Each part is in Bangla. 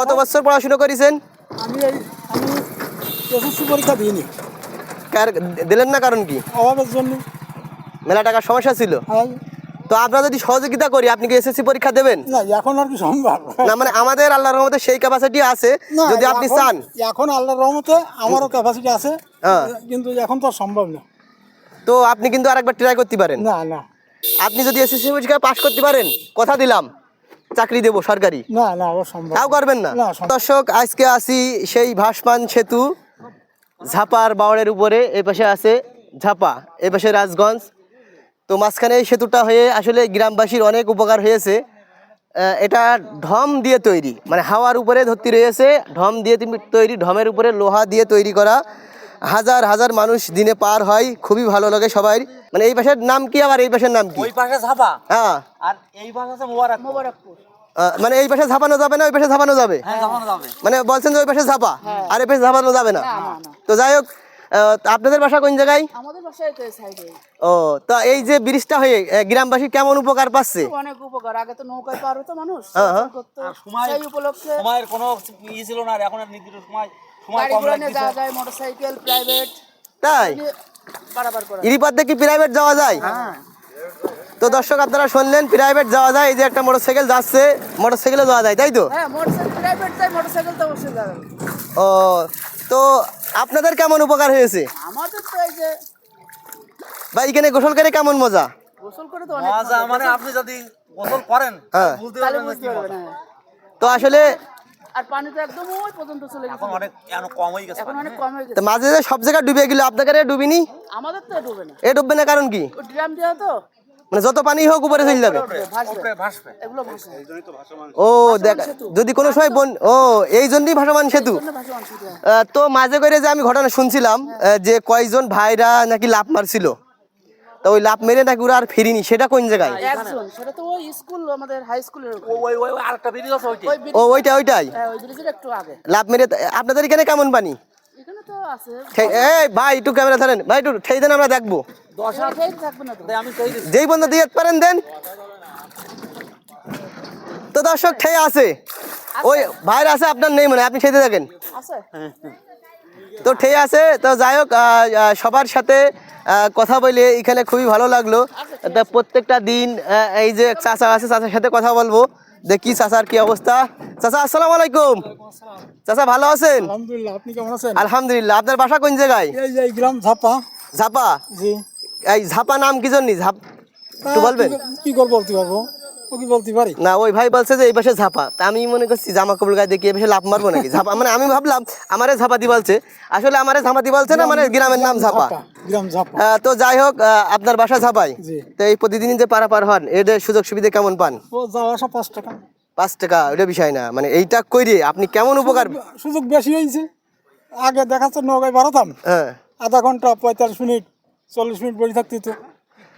কত বছর পড়াশোনা করেছেন? আমি এসএসসি পরীক্ষা দিইনি। কার- দিলেন না কারণ কি? অভাবের জন্য। মেলা টাকার সমস্যা ছিল। হ্যাঁ। তো আমরা যদি সহযোগিতা করি আপনি কি এসএসসি পরীক্ষা দেবেন? না এখন আর কি সম্ভব। না মানে আমাদের আল্লাহর রহমতে সেই ক্যাপাসিটি আছে যদি আপনি চান। এখন আল্লাহর রহমতে আমারও ক্যাপাসিটি আছে হ্যাঁ। কিন্তু এখন তো সম্ভব না। তো আপনি কিন্তু আরেকবার ট্রাই করতে পারেন। না না। আপনি যদি এসএসসি পরীক্ষা পাশ করতে পারেন কথা দিলাম। চাকরি দেবো সরকারি? না না ও সম্ভব তাও করবেন না? দর্শক আজকে আসি সেই ভাসমান সেতু ঝাপার বাওড়ের উপরে এই পাশে আছে ঝাপা এই পাশে রাজগঞ্জ। তো মাঝখানে এই সেতুটা হয়ে আসলে গ্রামবাসীর অনেক উপকার হয়েছে। এটা ঢম দিয়ে তৈরি মানে হাওয়ার উপরে ধরতি রয়েছে ঢম দিয়ে তৈরি ঢমের উপরে লোহা দিয়ে তৈরি করা। হাজার হাজার মানুষ দিনে পার হয় খুবই ভালো লাগে সবাই। মানে এই পাশের নাম কি আবার? এই পাশের নাম কি? ওই পাশে ঝাপা। হ্যাঁ। আর এই পাশে মোবারক মোবারকপুর। মানে এই পাশে ঝাপানো যাবে না ওই পাশে ঝাপানো যাবে? হ্যাঁ মানে বলছেন যে ওই পাশে ঝাপা আর এই পাশে ঝাপানো যাবে না। তো যাই হোক আহ, আপনাদের বাসা কোন জায়গায়? আমাদের বাসায় এই সাইডে। ও তো এই যে ব্রিজটা হয়ে গ্রামবাসী কেমন উপকার পাচ্ছে? অনেক উপকার। আগে তো নৌকায় পার হতো মানুষ হ্যাঁ, হ্যাঁ। সময় উপলক্ষে সময়ের কোনো ই ছিল না এখন আর নির্দিষ্ট সময় সময় গাড়ি কম নিয়ে যাওয়া যায় মোটরসাইকেল প্রাইভেট তাই? বাড়াবার করা। ইরিপাতে কি প্রাইভেট যাওয়া যায়? তো দর্শক আপনারা শুনলেন প্রাইভেট যাওয়া যায় এই যে একটা মোটরসাইকেল যাচ্ছে মোটরসাইকেলে যাওয়া যায় তাই তো? হ্যাঁ মোটরসাইকেল প্রাইভেট যায় মোটরসাইকেল তো অবশ্যই যাবে। ও তো আপনাদের কেমন উপকার হয়েছে? আমাদের তো এই যে বা এখানে গোসল করে কেমন মজা? গোসল করে তো অনেক মজা মানে আপনি যদি গোসল করেন হ্যাঁ। বুঝতে পারবেন। তো আসলে আর পানি তো একদম ওই পর্যন্ত চলে গেছে। এখন অনেক এখন কম হয়ে গেছে এখন অনেক কম হয়ে গেছে। মাঝে যে সব জায়গায় ডুবে গেল আপনাদের এ ডুবিনি? আমাদের তো ডুবে না। এ ডুববে না কারণ কি? ড্রাম দেওয়া তো। মানে যত পানি হোক উপরে চলে যাবে। ও দেখ যদি কোনো সময় বন ও এই জন্যই ভাসমান সেতু। তো মাঝে করে যে আমি ঘটনা শুনছিলাম যে কয়জন ভাইরা নাকি লাভ মারছিল। তো ওই লাভ মেরে নাকি ওরা আর ফিরিনি? সেটা কোন জায়গায়? একজন সেটা তো ওই স্কুল আমাদের হাই স্কুলের ও ওই ওই ওই আরেকটা ব্রিজ আছে ওইটি ও ওইটা ওইটাই? হ্যাঁ, ওই ব্রিজের একটু আগে। লাভ মেরে আপনাদের এখানে কেমন পানি? এখানে তো আছে। ঠে- এই ভাই একটু ক্যামেরা ধরেন। ভাই একটু ঠেই দেন আমরা দেখব। দশ হাত। থাকবে না তো। আমি যেই বন্ধু দিয়ে পারেন দেন। তো দর্শক ঠেই আছে। ওই ভাইরা আছে আপনার নেই মনে হয়, আপনি ঠেইতে থাকেন। আছে? তো ঠিক আছে তো যাই হোক সবার সাথে কথা বলে এখানে খুবই ভালো লাগল। তা প্রত্যেকটা দিন এই যে চাচা আছে চাচার সাথে কথা বলব। দেখি চাচার কি অবস্থা। চাচা আসসালামু আলাইকুম। চাচা ভালো আছেন? আলহামদুলিল্লাহ আপনি কেমন আছেন? আলহামদুলিল্লাহ। আপনার বাসা কোন জায়গায়? এই যে গ্রাম ঝাপা। ঝাপা? জি। এই ঝাপা নাম কি জন্য ঝাপ একটু বলবেন? কি- করব বলতে পারব না ওই ভাই বলছে যে এই পাশে ঝাপা। তা আমি মনে করছি জামা কাপড় গায়ে দেখি এই পাশে লাভ মারবো নাকি? ঝাপা মানে আমি ভাবলাম আমারে ঝাপাতি বলছে। আসলে আমারে ঝাপাতি বলছে না মানে গ্রামের নাম ঝাপা। ঝাপা তো যাই হোক আপনার বাসা ঝাপাই। তো এই প্রতিদিনই যে পারাপার হন এর সুযোগ সুবিধা কেমন পান? ও যাওয়া আসা পাঁচ টাকা। পাঁচ টাকা ওটা বিষয় না। মানে এইটা কইরে আপনি কেমন উপকার? সুযোগ বেশি হয়েছে আগে দেখাচ্ছে নৌকায় বাড়াতাম হ্যাঁ। আধা ঘণ্টা পঁয়তাল্লিশ মিনিট চল্লিশ মিনিট বসে থাকতে হতো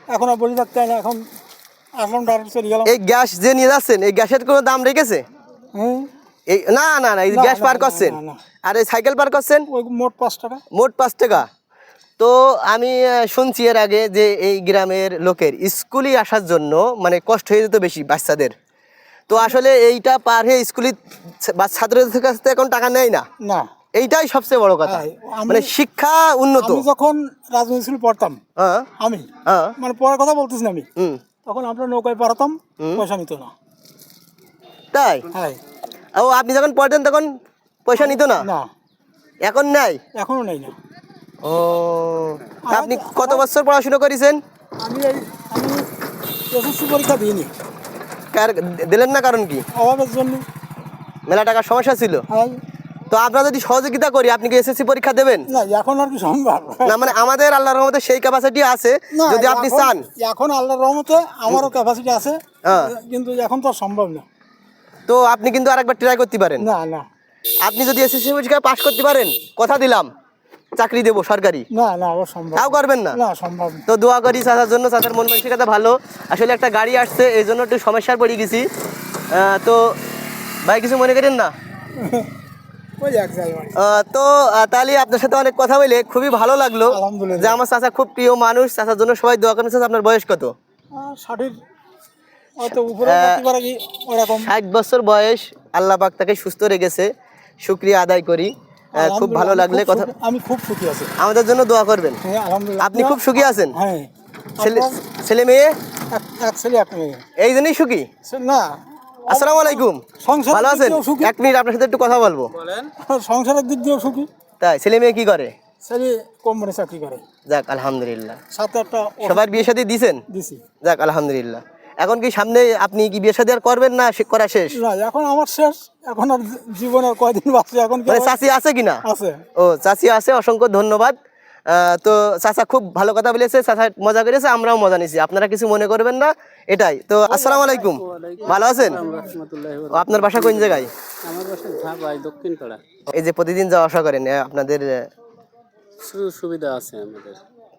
এখন আর বসে থাকতে না এখন এই গ্যাস যে নিয়ে যাচ্ছেন এই গ্যাসের কোনো দাম রেখেছে? এই না না না এই গ্যাস পার করছেন। আর এই সাইকেল পার করছেন? মোট পাঁচ টাকা। মোট পাঁচ টাকা। তো আমি শুনছি এর আগে যে এই গ্রামের লোকের স্কুলে আসার জন্য মানে কষ্ট হয়ে যেত বেশি বাচ্চাদের। তো আসলে এইটা পার হয়ে স্কুলে ছাত্রদের কাছ থেকে এখন টাকা নেয় না? না। এইটাই সবচেয়ে বড় কথা। হ্যাঁ, মানে শিক্ষা উন্নত। যখন রাজনীতি স্কুলে পড়তাম হ্যাঁ। আমি হ্যাঁ। মানে পড়ার কথা বলতেছি আমি। হুম। তখন আমরা নৌকায় পাড়াতাম পয়সা নিত না। তাই? হ্যাঁ ও আপনি যখন পড়তেন তখন পয়সা নিত না? না। এখন নাই? এখনও নেই না। ও আপনি কত বছর পড়াশোনা করেছেন? আমি এই আমি এসএসসি পরীক্ষা দিইনি। কার- দিলেন না কারণ কি? অভাবের জন্য। মেলা টাকার সমস্যা ছিল। হ্যাঁ তো আমরা যদি সহযোগিতা করি আপনি কি এসএসসি পরীক্ষা দেবেন? না এখন আর কি সম্ভব? না মানে আমাদের আল্লাহর রহমতে সেই ক্যাপাসিটি আছে যদি আপনি চান। এখন আল্লাহর রহমতে আমারও ক্যাপাসিটি আছে হ্যাঁ। কিন্তু এখন তো সম্ভব না। তো আপনি কিন্তু আরেকবার ট্রাই করতে পারেন। না না। আপনি যদি এসএসসি পরীক্ষা পাশ করতে পারেন কথা দিলাম চাকরি দেবো সরকারি। না না ও সম্ভব তাও করবেন না? না সম্ভব তো দোয়া করি চাচার জন্য চাচার মন মানসিকতা ভালো। আসলে একটা গাড়ি আসছে এই জন্য একটু সমস্যার পড়ে গেছি। তো ভাই কিছু মনে করেন না? তো তাহলে আপনার সাথে অনেক কথা বলে খুবই ভালো লাগল। যে আমার চাচা খুব প্রিয় মানুষ চাচার জন্য সবাই দোয়া করেন আপনার বয়স কত? ষাটের। ষাট বছর বয়স আল্লাহ পাক তাকে সুস্থ রেখেছে শুক্রিয়া আদায় করি। খুব ভালো লাগলে কথা আমি খুব সুখী আছি। আমাদের জন্য দোয়া করবেন। হ্যাঁ আপনি খুব সুখী আছেন? হ্যাঁ। ছেলে ছেলে মেয়ে? এক- এক ছেলে এক মেয়ে। এই জন্যই সুখী? না আসসালামু আলাইকুম। সংসারের ভালো আছেন? এক মিনিট আপনার সাথে একটু কথা বলব। সংসারের দিক দিয়েও সুখী। তাই ছেলে মেয়ে কি করে? ছেলে কোম্পানি চাকরি করে। যাক আলহামদুলিল্লাহ। সাথে একটা সবার বিয়ে শাদী দিছেন? দিছি। যাক আলহামদুলিল্লাহ। এখন কি সামনে আপনি কি বিয়ে শাদী আর করবেন না করা শেষ? না এখন আমার শেষ। এখন আর জী- জীবনের কয়দিন বাঁচছে এখন কি মানে চাচি আছে কিনা? আছে। ও চাচি আছে অসংখ্য ধন্যবাদ। তো চাচা খুব ভালো কথা বলেছে চাচা মজা করেছে আমরাও মজা নিছি। আপনারা কিছু মনে করবেন না এটাই। তো আসসালামু আলাইকুম। ভালো আছেন? আপনার বাসা কোন জায়গায়? আমার বাসা ঝাপাই দক্ষিণ পাড়া। এই যে প্রতিদিন যাওয়া আসা করেন আপনাদের সুবিধা আছে আমাদের।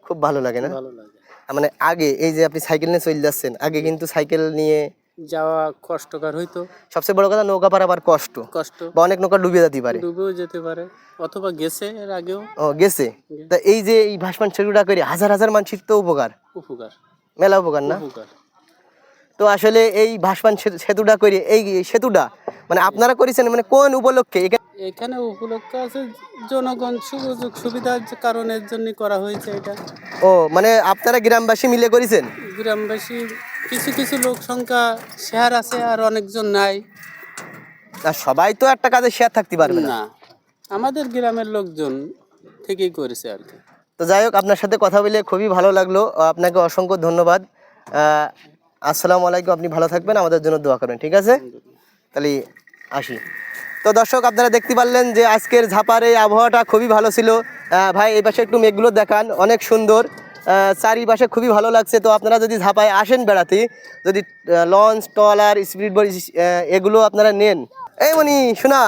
খুব ভালো লাগে না? ভালো লাগে। মানে আগে এই যে আপনি সাইকেল নিয়ে চলে যাচ্ছেন আগে কিন্তু সাইকেল নিয়ে যাওয়া কষ্টকর হইতো। সবচেয়ে বড় কথা নৌকা পার আবার কষ্ট। কষ্ট। বা অনেক নৌকা ডুবে যেতে পারে। ডুবেও যেতে পারে। অথবা গেছে এর আগেও। ও গেছে। তা এই যে এই ভাসমান সেতুটা করে হাজার হাজার মানুষের তো উপকার। উপকার। মেলা উপকার না? উপকার। তো আসলে এই ভাসমান সেতুটা করে এই সেতুটা মানে আপনারা করেছেন মানে কোন উপলক্ষে? এখানে উপলক্ষ আছে জনগণ সুযোগ সুবিধার কারণের জন্য করা হয়েছে এটা। ও মানে আপনারা গ্রামবাসী মিলে করেছেন? গ্রামবাসী কিছু কিছু লোক সংখ্যা শেয়ার আছে আর অনেকজন নাই। আর সবাই তো একটা কাজে শেয়ার থাকতে পারবে না। না আমাদের গ্রামের লোকজন থেকেই করেছে আর কি। তো যাই হোক আপনার সাথে কথা বলে খুবই ভালো লাগল। আপনাকে অসংখ্য ধন্যবাদ। আহ, আসসালামু আলাইকুম আপনি ভালো থাকবেন আমাদের জন্য দোয়া করবেন ঠিক আছে? তাহলে আসি। তো দর্শক আপনারা দেখতে পারলেন যে আজকের ঝাপার এই আবহাওয়াটা খুবই ভালো ছিল। আহ, ভাই এই পাশে একটু মেঘগুলো দেখান অনেক সুন্দর। চারিপাশে খুবই ভালো লাগছে। তো আপনারা যদি ঝাপায় আসেন বেড়াতে, যদি লঞ্চ টলার স্পিড বোট এগুলো আপনারা নেন। এই মনি শোনা!